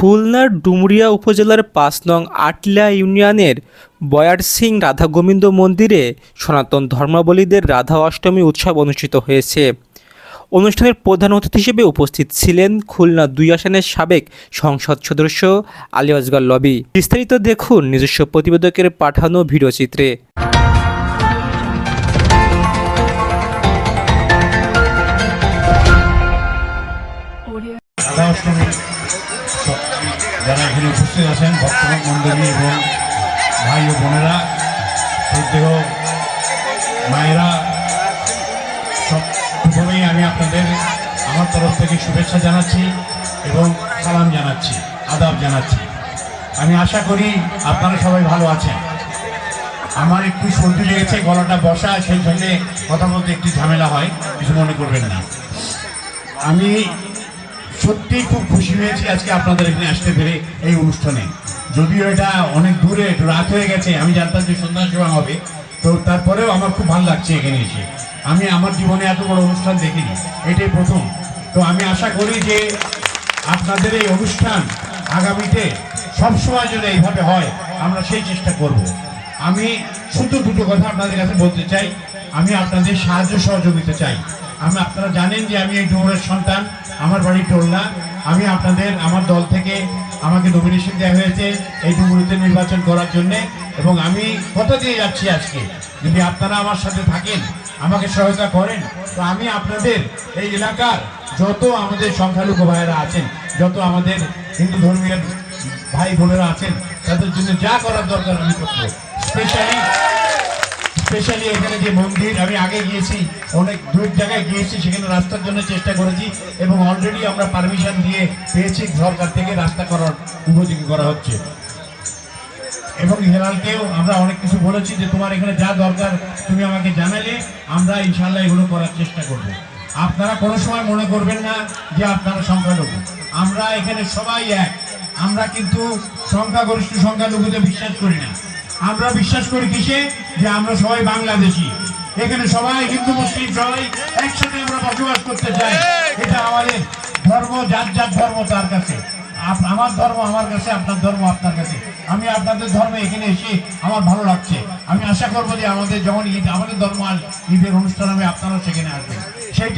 খুলনার ডুমুরিয়া উপজেলার পাঁচ নং আটলা ইউনিয়নের বয়ার সিং রাধা গোবিন্দ মন্দিরে সনাতন ধর্মাবলীদের রাধা অষ্টমী উৎসব অনুষ্ঠিত হয়েছে। অনুষ্ঠানের প্রধান অতিথি হিসেবে উপস্থিত ছিলেন খুলনা দুই আসনের সাবেক সংসদ সদস্য আলী আজগর লবি। বিস্তারিত দেখুন নিজস্ব প্রতিবেদকের পাঠানো ভিডিওচিত্রে স- যারা এখানে উপস্থিত আছেন ভক্তগণ মন্ডলী এবং ভাই ও বোনেরা, শ্রদ্ধেয় মায়েরা, সব প্রথমেই আমি আপনাদের আমার তরফ থেকে শুভেচ্ছা জানাচ্ছি এবং সালাম জানাচ্ছি, আদাব জানাচ্ছি। আমি আশা করি আপনারা সবাই ভালো আছেন। আমার একটু সর্দি লেগেছে, গলাটা বসা, সেই জন্য কথা বলতে একটু ঝামেলা হয়, কিছু মনে করবেন না। আমি সত্যি খুব খুশি হয়েছি আজকে আপনাদের এখানে আসতে পেরে এই অনুষ্ঠানে। যদিও এটা অনেক দূরে রাত হয়ে গেছে, আমি জানতাম যে সন্ধ্যার সময় হবে, তো তারপরেও আমার খুব ভালো লাগছে এখানে এসে। আমি আমার জীবনে এত বড় অনুষ্ঠান দেখিনি, এটাই প্রথম। তো আমি আশা করি যে আপনাদের এই অনুষ্ঠান আগামীতে সবসময় যদি এইভাবে হয়, আমরা সেই চেষ্টা করব। আমি শুধু দুটো কথা আপনাদের কাছে বলতে চাই, আমি আপনাদের সাহায্য সহযোগিতা চাই। আমি আপনারা জানেন যে আমি এই ডুমুরের সন্তান, আমার বাড়ি টোলনা আমি আপনাদের, আমার দল থেকে আমাকে নমিনেশন দেওয়া হয়েছে এই ডুমুরিতে নির্বাচন করার জন্য। এবং আমি কথা দিয়ে যাচ্ছি আজকে। যদি আপনারা আমার সাথে থাকেন, আমাকে সহায়তা করেন, তো আমি আপনাদের এই এলাকার যত আমাদের সংখ্যালঘু ভাইয়েরা আছেন, যত আমাদের হিন্দু ধর্মীয় ভাই বোনেরা আছেন, তাদের জন্য যা করার দরকার আমি করব। স্পেশালি স্পেশালি এখানে যে মন্দির, আমি আগে গিয়েছি, অনেক দূর জায়গায় গিয়েছি, সেখানে রাস্তার জন্য চেষ্টা করেছি এবং অলরেডি আমরা পারমিশন দিয়ে পেয়েছি সরকার থেকে রাস্তা করার উপযোগী করা হচ্ছে। এবং হেলালকেও আমরা অনেক কিছু বলেছি যে তোমার এখানে যা দরকার তুমি আমাকে জানালে, আমরা ইনশাল্লাহ এগুলো করার চেষ্টা করব। আপনারা কোনো সময় মনে করবেন না যে আপনারা সংখ্যালঘু। আমরা এখানে সবাই এক। আমরা কিন্তু সংখ্যাগরিষ্ঠ সংখ্যালঘুতে বিশ্বাস করি না। আমরা বিশ্বাস করি কিসে? যে আমরা সবাই বাংলাদেশি। এখানে সবাই হিন্দু, মুসলিম সবাই একসাথে আমরা বসবাস করতে চাই। এটা আমাদের ধর্ম, যার যার ধর্ম তার কাছে। আমার ধর্ম আমার কাছে, আপনার ধর্ম আপনার কাছে। আমি আপনাদের ধর্মে এখানে এসে আমার ভালো লাগছে। আমি আশা করব যে আমাদের যখন ঈদ আমাদের ধর্ম ঈদের অনুষ্ঠান আমি আপনারাও সেখানে আসবেন। সেইটা